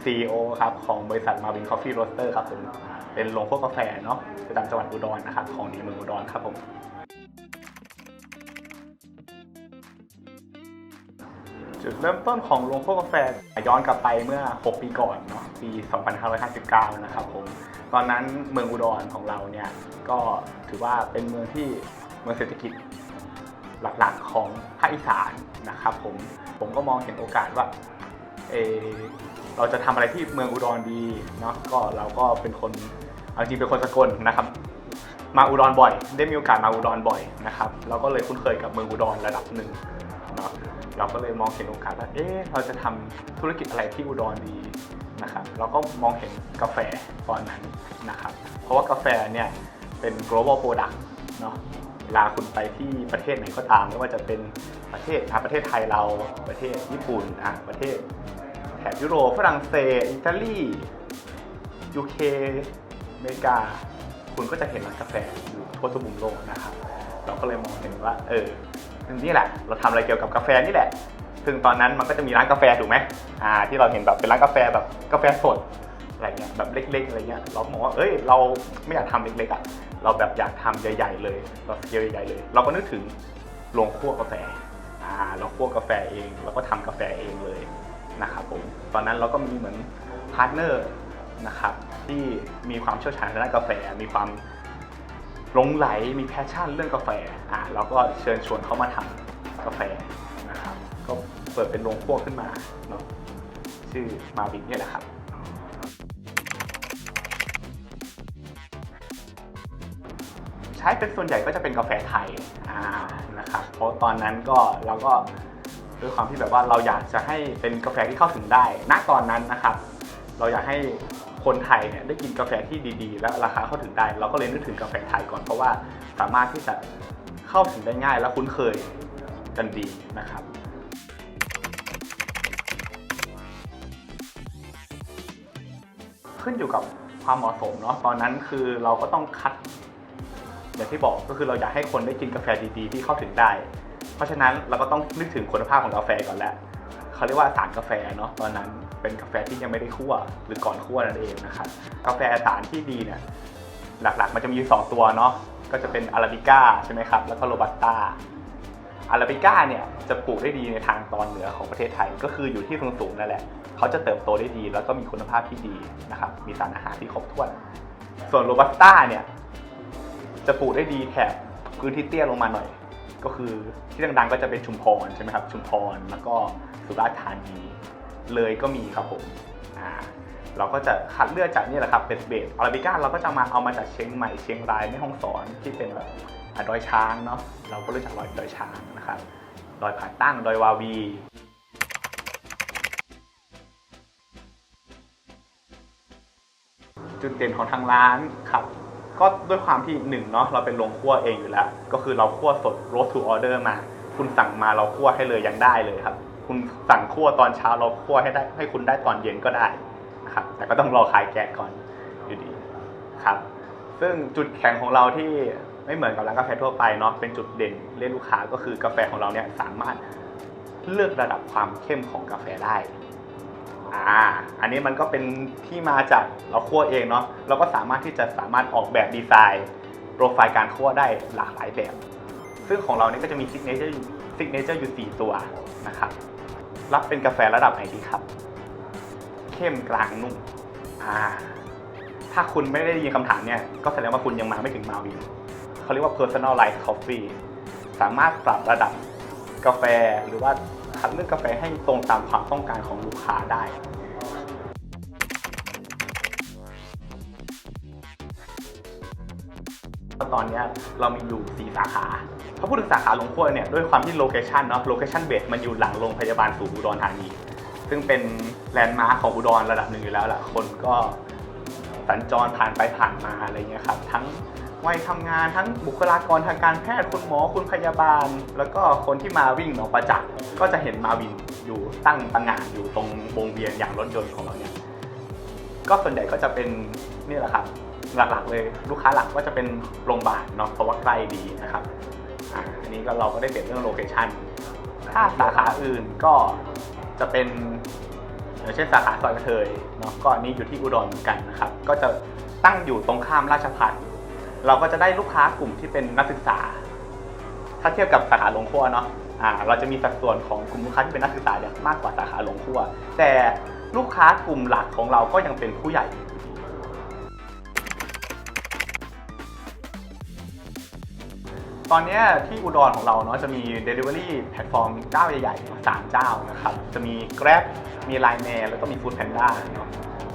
ก็เป็น CEO ครับของบริษัท Marvin Coffee Roaster ครับผมเป็นโรงพวกกาแฟเนาะประจำจังหวัดอุดรนะครับของในเมืองอุดรครับผมจุดเริ่มต้นของโรงพวกกาแฟย้อนกลับไปเมื่อ 6 ปีก่อนเนาะปี 2559 นะครับผมตอนนั้นเมืองอุดรของเราเนี่ยก็ถือว่าเป็นเมืองที่เมืองเศรษฐกิจหลักๆของภาคอีสานนะครับผมผมก็มองเห็นโอกาสว่า เราจะทำอะไรที่เมืองอุดรดีเนาะก็เราก็เป็นคนเอาจริงเป็นคนสกลนะครับ มาอุดรบ่อย ได้มีโอกาสมาอุดรบ่อยนะครับเราก็เลยคุ้นเคยกับเมืองอุดรระดับหนึ่งเนาะเราก็เลยมองเห็นโอกาสว่าเอ๊ะเราจะทำธุรกิจอะไรที่อุดรดีนะครับเราก็มองเห็นกาแฟตอนนั้นนะครับ เพราะว่ากาแฟเนี่ยเป็น global product เนาะเวลาคุณไปที่ประเทศไหนก็ตามไม่ว่าจะเป็นประเทศประเทศไทยเราประเทศญี่ปุ่นอะประเทศ แถบยุโรปฝรั่งเศสอิตาลียูเคอเมริกา คุณก็จะเห็นร้านกาแฟอยู่ทั่วทุกมุมโลกนะครับ เราก็เลยมองเห็นว่า เออนี่แหละ เราทำอะไรเกี่ยวกับกาแฟนี่แหละ ซึ่งตอนนั้นมันก็จะมีร้านกาแฟถูกไหมอ่า ที่เราเห็นแบบเป็นร้านกาแฟแบบกาแฟสดอะไรเงี้ยแบบเล็ก ๆ อะไรเงี้ย เราก็มองว่า เอ้ย เราไม่อยากทำเล็กๆอะ เราแบบอยากทำใหญ่ ๆ เลย เราสเกลใหญ่ๆเลย เราก็นึกถึงโรงคั่วกาแฟ อ่า เราคั่วกาแฟเอง เราก็ทำกาแฟเองเลย นะครับผมตอนนั้นเราก็มีเหมือนพาร์ทเนอร์นะครับที่มีความเชี่ยวชาญด้านกาแฟ มีความหลงไหลมีแพชชั่นเรื่องกาแฟอ่าเราก็เชิญชวนเขามาทำกาแฟนะครับก็เปิดเป็นโรงคั่วขึ้นมาเนาะชื่อมาบินเนี่ยแหละครับใช้เป็นส่วนใหญ่ก็จะเป็นกาแฟไทยอ่านะครับเพราะตอนนั้นก็เราก็ ด้วยความที่แบบว่าเราอยากจะให้เป็นกาแฟที่เข้าถึงได้ ณ ตอนนั้นนะครับ เราอยากให้คนไทยเนี่ยได้กินกาแฟที่ดี ๆ และราคาเข้าถึงได้ เราก็เลยนึกถึงกาแฟไทยก่อนเพราะว่าสามารถที่จะเข้าถึงได้ง่ายและคุ้นเคยกันดีนะครับขึ้นอยู่กับความเหมาะสมเนาะตอนนั้นคือเราก็ต้องคัด อย่างที่บอกก็คือเราอยากให้คนได้กินกาแฟดีๆ ที่เข้าถึงได้ เพราะฉะนั้นเราก็ต้องนึกถึงคุณภาพของกาแฟก่อนแหละเขาเรียกว่าสารกาแฟเนาะตอนนั้นเป็นกาแฟที่ยังไม่ได้คั่วหรือก่อนคั่วนั่นเองนะครับกาแฟสารที่ดีเนี่ยหลักๆ มันจะมีอยู่สองตัวเนาะก็จะเป็นอาราบิก้าใช่ไหมครับแล้วก็โรบัสต้าอาราบิก้าเนี่ยจะปลูกได้ดีในทางตอนเหนือของประเทศไทยก็คืออยู่ที่สูงๆนั่นแหละเขาจะเติบโตได้ดี แล้วก็มีคุณภาพที่ดีนะครับมีสารอาหารที่ครบถ้วน ส่วนโรบัสต้าเนี่ยจะปลูกได้ดีแถบพื้นที่เตี้ยลงมาหน่อย ก็คือที่ดังๆก็จะเป็นชุมพรใช่ไหมครับชุมพรแล้วก็สุราษฎร์ธานีเลยก็มีครับผมอ่าเราก็จะคัดเลือกจากนี่แหละครับเป็นเบสอาราบิก้าเราก็จะมาเอามาจากเชียงใหม่เชียงรายแม่ฮ่องสอนที่เป็นแบบอดอยช้างเนาะเราก็รู้จักดอยดอยช้างนะครับดอยผาตั้งดอยวาวีจุดเด่นของทางร้านครับ ก็ด้วยความที่หนึ่งเนาะเราเป็นโรงคั่วเองอยู่แล้ว ก็คือเราคั่วสด roast to order มา คุณสั่งมาเราคั่วให้เลยยังได้เลยครับ คุณสั่งคั่วตอนเช้าเราคั่วให้ได้ให้คุณได้ตอนเย็นก็ได้นะครับแต่ก็ต้องรอคลายแก๊สก่อนอยู่ดีครับ ซึ่งจุดแข็งของเราที่ไม่เหมือนกับร้านกาแฟทั่วไปเนาะเป็นจุดเด่นเรียกลูกค้าก็คือกาแฟของเราเนี่ยสามารถเลือกระดับความเข้มของกาแฟได้ อ่า อันนี้มันก็เป็นที่มาจากเราคั่วเองเนาะ เราก็สามารถที่จะสามารถออกแบบดีไซน์โปรไฟล์การคั่วได้หลากหลายแบบ ซึ่งของเราเนี่ยก็จะมีซิกเนเจอร์ซิกเนเจอร์อยู่ 4 ตัวนะครับ รับเป็นกาแฟระดับไหนดีครับ เข้มกลางนุ่ม อ่า ถ้าคุณไม่ได้ยินคำถามเนี่ย ก็แสดงว่าคุณยังมาไม่ถึงมาวินเขาเรียกว่า personalized coffee สามารถปรับระดับกาแฟหรือว่า คัดเลือกกาแฟให้ตรงตามความต้องการของลูกค้าได้ตอนนี้เรามีอยู่ 4 สาขาถ้าพูดถึงสาขาหลงขั้วเนี่ยด้วยความที่โลเคชันเนาะโลเคชันเบสมันอยู่หลังโรงพยาบาลศูนย์อุดรธานี ซึ่งเป็นแลนด์มาร์คของอุดรระดับหนึ่งอยู่แล้วแหละคนก็สัญจรผ่านไปผ่านมาอะไรเงี้ยครับ ทั้ง วัยทำงานทั้งบุคลากรทางการแพทย์คุณหมอคุณพยาบาล แล้วก็คนที่มาวิ่งหนองประจักษ์ก็จะเห็นมาวินอยู่ตั้งตังงานอยู่ตรงวงเวียนอย่างรถยนต์ของเราเนี่ยก็ส่วนใหญ่ก็จะเป็นนี่แหละครับหลักๆ เลยลูกค้าหลักก็จะเป็นโรงพยาบาลเนาะเพราะว่าใกล้ดีนะครับอันนี้ก็เราก็ได้เปรียบเรื่องโลเคชันถ้าสาขาอื่นก็จะเป็นอย่างเช่นสาขาซอยกระเทยเนาะก็อันนี้อยู่ที่อุดรเหมือนกันนะครับ ก็จะตั้งอยู่ตรงข้ามราชพัฒน์ เราก็จะได้ลูกค้ากลุ่มที่เป็นนักศึกษา ถ้าเทียบกับสาขาลงครัวเนาะอ่าเราจะมีสัดส่วนของกลุ่มลูกค้าที่เป็นนักศึกษาเนี่ยมากกว่าสาขาลงครัว แต่ลูกค้ากลุ่มหลักของเราก็ยังเป็นผู้ใหญ่ตอนนี้ที่อุดรของเราเนาะจะมี Delivery แพลตฟอร์มเจ้าใหญ่ๆสามเจ้านะครับ จะมี Grab มี Line Man แล้วก็มี Food Panda เนาะ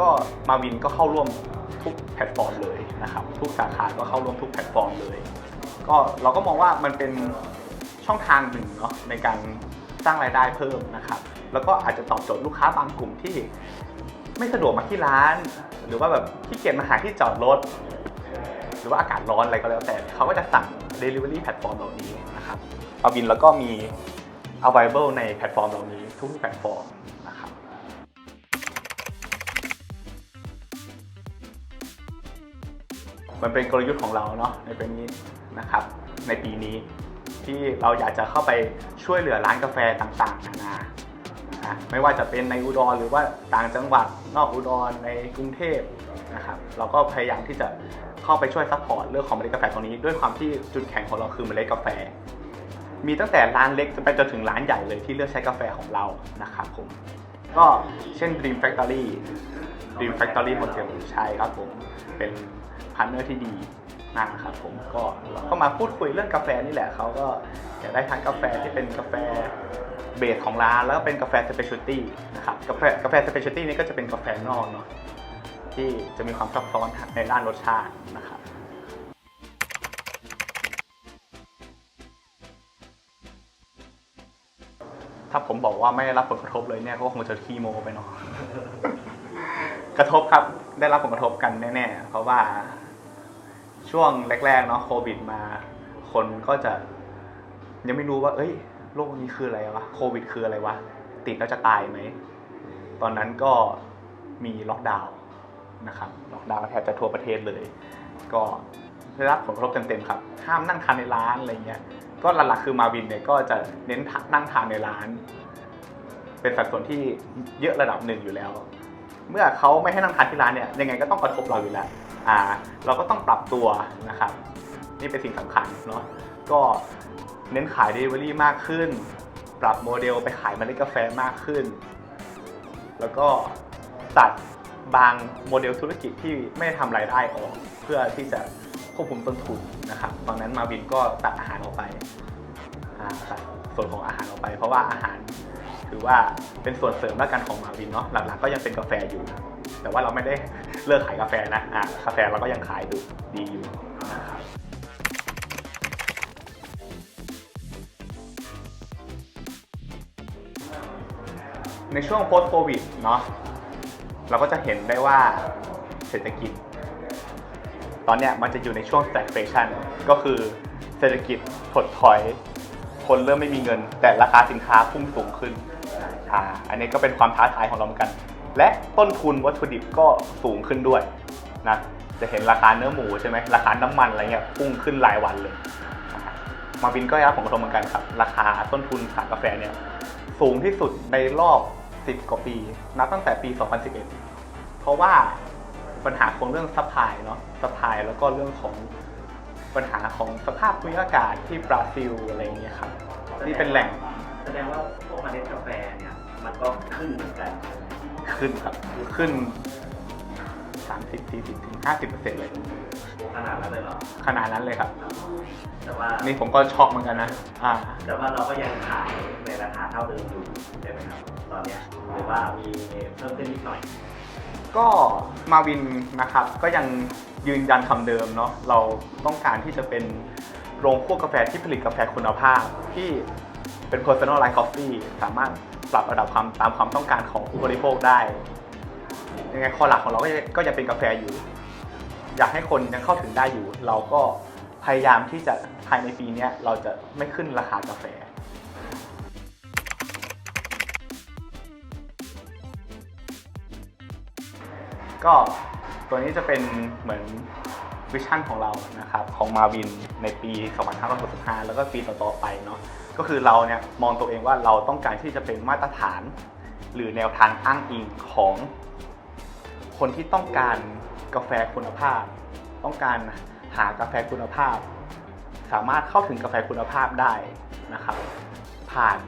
ก็มาวินก็เข้าร่วม ทุกแพลตฟอร์มเลยนะครับ ทุกสาขาก็เข้าร่วมทุกแพลตฟอร์มเลย ก็เราก็มองว่ามันเป็นช่องทางหนึ่งเนาะในการสร้างรายได้เพิ่มนะครับ แล้วก็อาจจะตอบโจทย์ลูกค้าบางกลุ่มที่ไม่สะดวกมาที่ร้าน หรือว่าแบบขี้เกียจมาหาที่จอดรถ หรือว่าอากาศร้อนอะไรก็แล้วแต่ เขาก็จะสั่ง Delivery แพลตฟอร์มเหล่านี้นะครับเอาบินแล้วก็มี available ในแพลตฟอร์มเหล่านี้ทุกแพลตฟอร์ม มันเป็นกลยุทธ์ของเราเนาะในปีนี้นะครับ ในปีนี้ที่เราอยากจะเข้าไปช่วยเหลือร้านกาแฟต่างๆนานานะไม่ว่าจะเป็นในอุดรหรือว่าต่างจังหวัดนอกอุดรในกรุงเทพนะครับเราก็พยายามที่จะเข้าไปช่วยซัพพอร์ตเรื่องของเมล็ดกาแฟตรงนี้ ด้วยความที่จุดแข็งของเราคือเมล็ดกาแฟ มีตั้งแต่ร้านเล็กจนไปจนถึงร้านใหญ่เลยที่เลือกใช้กาแฟของเรานะครับผมก็เช่น Dream Factory Dream Factory Hotel ใช่ครับผมเป็น พาร์ทเนอร์ที่ดีมากนะครับผมก็เราก็มาพูดคุยเรื่องกาแฟนี่แหละเขาก็อยากได้ทั้งกาแฟที่เป็นกาแฟเบสของร้านแล้วก็เป็นกาแฟสเปเชียลตี้นะครับกาแฟกาแฟสเปเชียลตี้นี่ก็จะเป็นกาแฟนอกเนาะที่จะมีความซับซ้อนในด้านรสชาตินะครับถ้าผมบอกว่าไม่ได้รับผลกระทบเลยเนี่ยก็คงจะขี้โมไปเนาะ กระทบครับได้รับผลกระทบกันแน่ๆ เพราะว่าช่วงแรกๆเนาะโควิดมา คนก็จะ ยังไม่รู้ว่า เอ้ยโรคนี้คืออะไรวะโควิด คืออะไรวะติดแล้วจะตายไหมตอนนั้นก็มีล็อกดาวน์นะครับล็อกดาวน์แทบจะทั่วประเทศเลย ก็ได้รับผลกระทบเต็มๆครับ ห้ามนั่งทานในร้านอะไรเงี้ยก็หลักๆคือมาวินเนี่ยก็จะเน้นนั่งทานในร้าน เป็นสัดส่วนที่เยอะระดับหนึ่งอยู่แล้ว เมื่อเขาไม่ให้นั่งทานที่ร้านเนี่ยยังไงก็ต้องกระทบเราอยู่แล้วอ่า เราก็ต้องปรับตัวนะครับ นี่เป็นสิ่งสำคัญเนาะก็เน้นขาย Delivery มากขึ้น ปรับโมเดลไปขายเมล็ดกาแฟมากขึ้น แล้วก็ตัดบางโมเดลธุรกิจที่ไม่ทำรายได้ออก เพื่อที่จะควบคุมต้นทุนนะครับตอนนั้นมาวินก็ตัดอาหารออกไปอ่าตัดส่วนของอาหารออกไป เพราะว่าอาหาร ถือว่าเป็นส่วนเสริมแล้วกันของมาวินเนาะหลักๆก็ยังเป็นกาแฟอยู่ แต่ว่าเราไม่ได้เลิกขายกาแฟนะอ่ากาแฟเราก็ยังขายดูดีอยู่นะครับในช่วง post covid เนาะเราก็จะเห็นได้ว่าเศรษฐกิจ ตอนเนี้ยมันจะอยู่ในช่วง stagflation ก็คือเศรษฐกิจถดถอย คนเริ่มไม่มีเงิน แต่ราคาสินค้าพุ่งสูงขึ้น อ่าอันนี้ก็เป็นความท้าทายของเราเหมือนกัน และต้นทุนวัตถุดิบก็สูงขึ้นด้วยนะจะเห็นราคาเนื้อหมูใช่ไหมราคาน้ำมันอะไรเงี้ยพุ่งขึ้นรายวันเลยนะครับมาวินก็ได้รับผลกระทบเหมือนกันครับ ราคาต้นทุนขากาแฟเนี่ยสูงที่สุดในรอบ 10 กว่าปี นับตั้งแต่ปี 2011 เพราะว่าปัญหาของเรื่องซัพพลายเนาะซัพพลายแล้วก็เรื่องของปัญหาของสภาพภูมิอากาศที่บราซิลอะไรอย่างเงี้ยครับนี่เป็นแหล่ง แสดงว่าพวกเมล็ดกาแฟเนี่ย มันก็ขึ้นเหมือนกัน ขึ้นครับขึ้น 30 40ถึง50เลย ขนาดนั้นเลยเหรอขนาดนั้นเลยครับ แต่ว่านี่ผมก็ช็อกเหมือนกันนะอ่า แต่ว่าเราก็ยังขายในราคาเท่าเดิมอยู่ใช่ไหมครับตอนเนี้ยหรือว่ามีเพิ่มขึ้นนิดหน่อย ก็มาวินนะครับก็ยังยืนยันคำเดิมเนาะเราต้องการที่จะเป็นโรงคั่วกาแฟที่ผลิตกาแฟคุณภาพ ที่เป็น personalized coffee สามารถ ปรับระดับความตามความต้องการของผู้บริโภคได้ยังไงข้อหลักของเราก็ยังก็ยังเป็นกาแฟอยู่ อยากให้คนยังเข้าถึงได้อยู่ เราก็พยายามที่จะภายในปีนี้เราจะไม่ขึ้นราคากาแฟก็ตัวนี้จะเป็นเหมือนวิชั่นของเรานะครับของมาวิน ในปี 2565 แล้วก็ปีต่อๆไปเนาะก็คือเราเนี่ยมองตัวเองว่าเราต้องการที่จะเป็นมาตรฐาน หรือแนวทางอ้างอิงของคนที่ต้องการกาแฟคุณภาพ ต้องการหากาแฟคุณภาพ สามารถเข้าถึงกาแฟคุณภาพได้นะครับ ผ่าน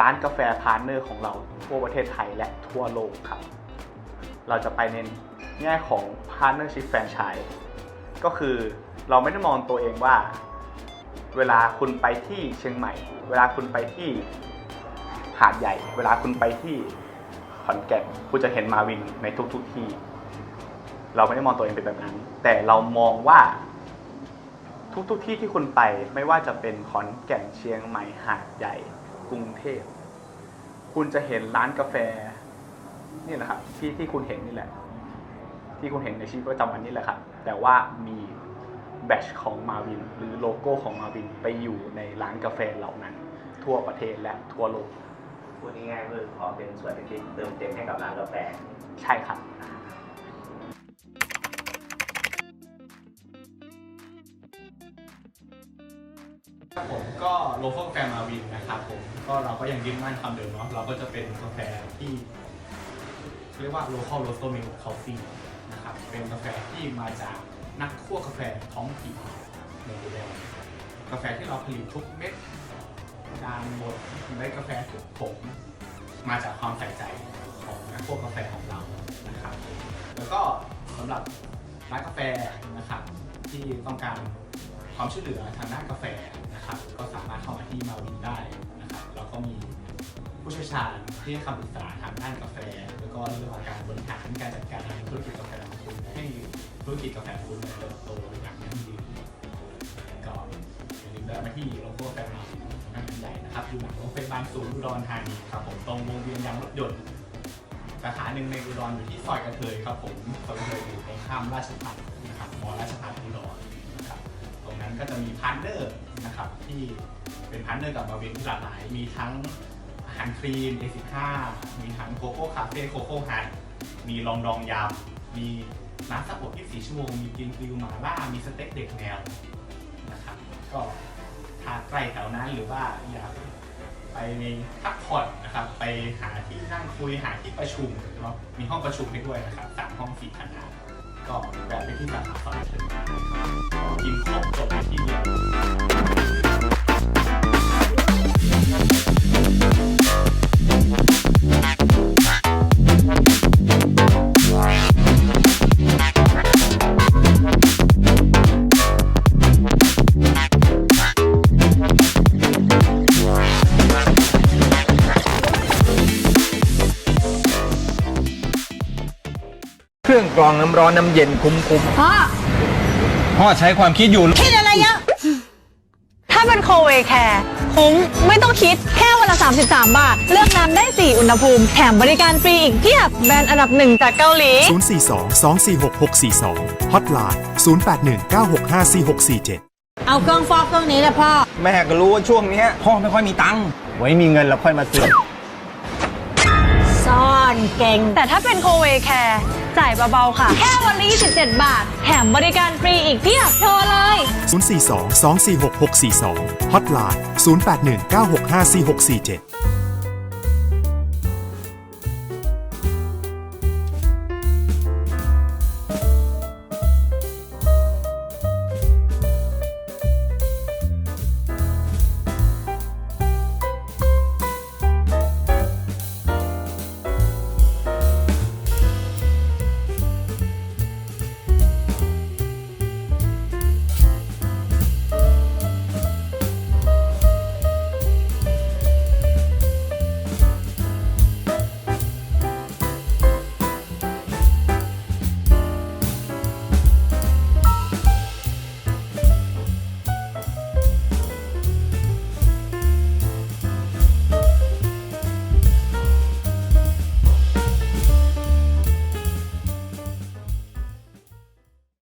ร้านกาแฟพาร์ทเนอร์ของเราทั่วประเทศไทยและทั่วโลกครับ เราจะไปในแง่ของ Partnership Franchise ก็คือ เราไม่ได้มองตัวเองว่า เวลาคุณไปที่เชียงใหม่ เวลาคุณไปที่หาดใหญ่ เวลาคุณไปที่ขอนแก่นคุณจะเห็นมาวินในทุกๆที่ เราไม่ได้มองตัวเองเป็นแบบนั้น แต่เรามองว่าทุกๆที่ที่คุณไปไม่ว่าจะเป็นขอนแก่นเชียงใหม่หาดใหญ่ กรุงเทพคุณจะเห็นร้านกาแฟนี่แหละครับที่ที่คุณเห็นนี่แหละ ที่คุณเห็นในชีวิตประจำวันนี่แหละครับแต่ว่ามี แบตชของมาวิน หรือโลโก้ของมาวินไปอยู่ในร้านกาแฟเหล่านั้น ทั่วประเทศและทั่วโลกพูดง่ายๆคือขอเป็นส่วนเล็กๆเติมเต็มให้กับร้านกาแฟใช่ครับครับผมก็โลโก้กาแฟมาวินนะครับผมก็เราก็ยังยึดมั่นคำเดิมเนาะเราก็จะเป็นกาแฟที่เรียกว่า local roaster milk coffee นะครับเป็นกาแฟที่มาจาก นักคั่วกาแฟท้องถิ่นในดูแลกาแฟที่เราผลิตทุกเม็ดการบดเม็ดกาแฟทุกผงมาจากความใส่ใจของนักคั่วกาแฟของเรานะครับ แล้วก็สำหรับร้านกาแฟนะครับที่ต้องการความช่วยเหลือทางด้านกาแฟนะครับก็สามารถเข้ามาที่มาวินได้นะครับแล้วก็มีผู้เชี่ยวชาญที่ให้คำปรึกษาทางด้านกาแฟ แล้วก็เรื่องของการบริหารการจัดการธุรกิจ ธุรกิจกาแฟคุณเติบโตอย่างยั่งยืนก็อย่าลืมแวะมาที่โลโก้แฟมาวินนั่นใหญ่นะครับอยู่หลังโรงไฟฟ้าศูนย์อุดรธานีครับผมตรงวงเวียนยางรถยนต์สาขาหนึ่งในอุดรอยู่ที่ซอยกระเทยครับผมซอยกระเทยอยู่ตรงข้ามราชพัฒน์นะครับมอราชพัฒน์อุดรนะครับตรงนั้นก็จะมีพาร์ทเนอร์นะครับที่เป็นพาร์ทเนอร์กับมาวินหลากหลาย มีทั้งอาหารครีม A15 มีทั้งโกโก้คาเฟ่โกโก้ฮัทมีลองดองยำมี ร้านซักอบ24 ชั่วโมง มีกินกริวมาล่า มีสเต็กเด็กแนวนะครับ ก็ถ้าใกล้แถวนั้นหรือว่าอยากไปพักผ่อนนะครับ ไปหาที่นั่งคุยหาที่ประชุมเนาะมีห้องประชุมให้ด้วยนะครับสามห้องสี่คณะก็แวะไปที่สาขาสอนเชิญกินครบจบในที่เดียว น้ำร้อนน้ำเย็นคุ้มคุ้มพ่อพ่อใช้ความคิดอยู่คิดอะไรเยอะถ้าเป็นโคเวแคร์คุ้มไม่ต้องคิดแค่วันละ 33 บาท เลือกน้ำได้ 4 อุณหภูมิ แถมบริการฟรีอีกเพียบ แบรนด์อันดับหนึ่งจากเกาหลี 042 246 642ฮอตไลน์081 965 4647เอาเครื่องฟอกเครื่องนี้แหละพ่อ แม่ก็รู้ว่าช่วงเนี้ยพ่อไม่ค่อยมีตังค์ไว้มีเงินแล้วค่อยมาซื้อ ซ่อนเก่ง แต่ถ้าเป็นโคเวแคร์ จ่ายเบาๆค่ะ แค่วันละ27 บาท แถมบริการฟรีอีกเพียบโทรเลย 042 246 642ฮอตไลน์081 965 4647